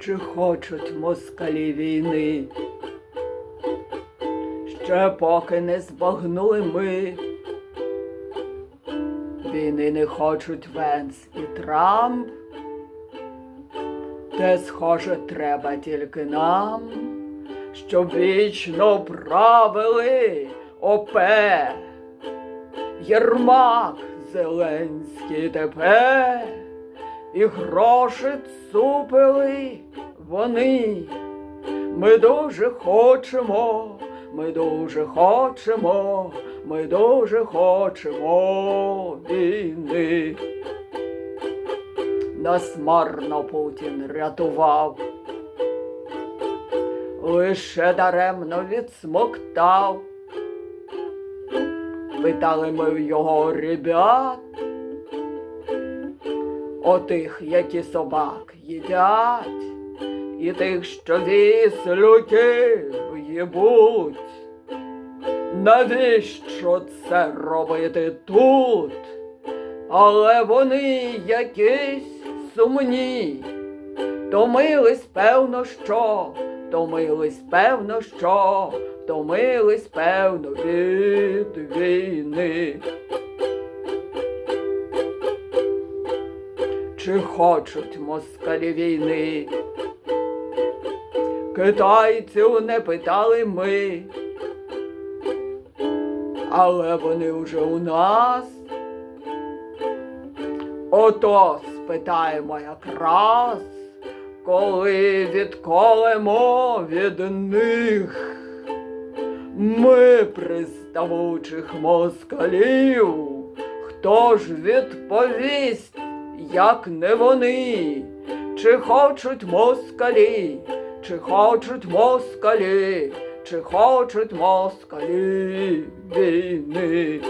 чи хочуть москалі війни. Ще поки не збагнули ми. Війни не хочуть Венс і Трамп. Те, схоже, треба тільки нам, щоб вічно правили ОП. Єрмак, Зеленський тепер, і гроші цупили вони. Ми дуже хочемо, ми дуже хочемо, ми дуже хочемо війни. Нас марно Путін рятував, лише даремно відсмоктав. Питали ми в його ребят, отих, які собак їдять, і тих, що віслюків їбуть. Навіщо це робити тут? Але вони якісь сумні. Томились, певно, що, томились, певно, що, томились, певно, від війни. Чи хочуть москалі війни? Китайців не питали ми, але вони вже у нас. Ото спитаємо якраз, коли відколемо від них. Ми приставучих москалів, хто ж відповість, як не вони, чи хочуть москалі, чи хочуть москалі, чи хочуть москалі війни.